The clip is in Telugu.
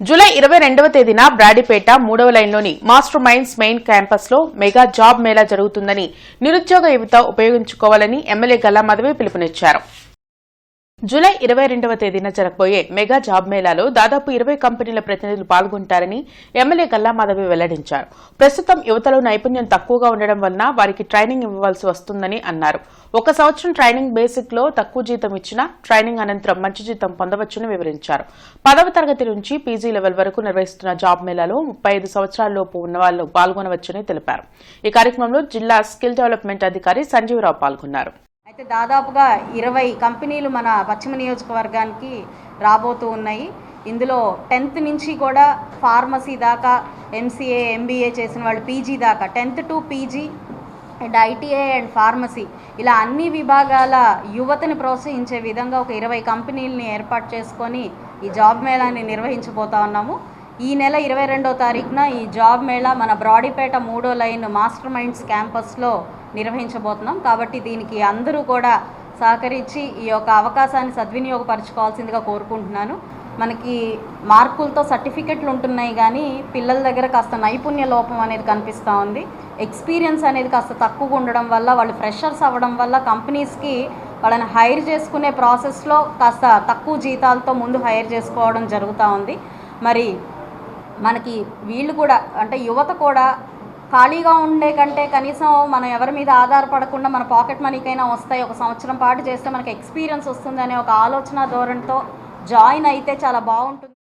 జూలై ఇరవై రెండవ తేదీన బ్రాడీపేట మూడవ లైన్లోని మాస్టర్ మైండ్స్ మెయిన్ క్యాంపస్లో మెగా జాబ్ మేళా జరుగుతుందని నిరుద్యోగ యువత ఉపయోగించుకోవాలని ఎమ్మెల్యే గల్లా మాధవి పిలుపునిచ్చారు. జూలై ఇరవై రెండవ తేదీన జరగబోయే మెగా జాబ్ మేళాలో దాదాపు ఇరవై కంపెనీల ప్రతినిధులు పాల్గొంటారని ఎమ్మెల్యే గల్లా మాధవి వెల్లడించారు. ప్రస్తుతం యువతలో నైపుణ్యం తక్కువగా ఉండడం వలన వారికి ట్రైనింగ్ ఇవ్వవలసి వస్తుందని అన్నారు. ఒక సంవత్సరం ట్రైనింగ్ బేసిక్లో తక్కువ జీతం ఇచ్చినా ట్రైనింగ్ అనంతరం మంచి జీతం పొందవచ్చని వివరించారు. పదవ తరగతి నుంచి పీజీ లెవెల్ వరకు నిర్వహిస్తున్న జాబ్ మేళాలో ముప్పై ఐదు సంవత్సరాలలోపు ఉన్న వాళ్ళు పాల్గొనవచ్చని తెలిపారు. ఈ కార్యక్రమంలో జిల్లా స్కిల్ డెవలప్మెంట్ అధికారి సంజీవరావు పాల్గొన్నారు. అయితే దాదాపుగా ఇరవై కంపెనీలు మన పశ్చిమ నియోజకవర్గానికి రాబోతూ ఉన్నాయి. ఇందులో టెన్త్ నుంచి కూడా ఫార్మసీ దాకా ఎంసీఏ ఎంబీఏ చేసిన వాళ్ళు పీజీ దాకా tenth to PG and ITI and pharmacy ఇలా అన్ని విభాగాల యువతని ప్రోత్సహించే విధంగా ఒక ఇరవై కంపెనీలని ఏర్పాటు చేసుకొని ఈ జాబ్ మేళాన్ని నిర్వహించబోతా ఉన్నాము. ఈ నెల ఇరవై రెండో తారీఖున ఈ జాబ్ మేళా మన బ్రాడీపేట మూడో లైన్ మాస్టర్ మైండ్స్ క్యాంపస్లో నిర్వహించబోతున్నాం. కాబట్టి దీనికి అందరూ కూడా సహకరించి ఈ యొక్క అవకాశాన్ని సద్వినియోగపరచుకోవాల్సిందిగా కోరుకుంటున్నాను. మనకి మార్కులతో సర్టిఫికెట్లు ఉంటున్నాయి కానీ పిల్లల దగ్గర కాస్త నైపుణ్య లోపం అనేది కనిపిస్తూ ఉంది. ఎక్స్పీరియన్స్ అనేది కాస్త తక్కువగా ఉండడం వల్ల వాళ్ళు ఫ్రెషర్స్ అవ్వడం వల్ల కంపెనీస్కి వాళ్ళని హైర్ చేసుకునే ప్రాసెస్లో కాస్త తక్కువ జీతాలతో ముందు హైర్ చేసుకోవడం జరుగుతూ ఉంది. మరి మనకి వీళ్ళు కూడా అంటే యువత కూడా ఖాళీగా ఉండే కంటే కనీసం మనం ఎవరి మీద ఆధారపడకుండా మన పాకెట్ మనీకైనా వస్తాయి. ఒక సంవత్సరం పాటు చేస్తే మనకి ఎక్స్పీరియన్స్ వస్తుంది అనే ఒక ఆలోచన ధోరణితో జాయిన్ అయితే చాలా బాగుంటుంది.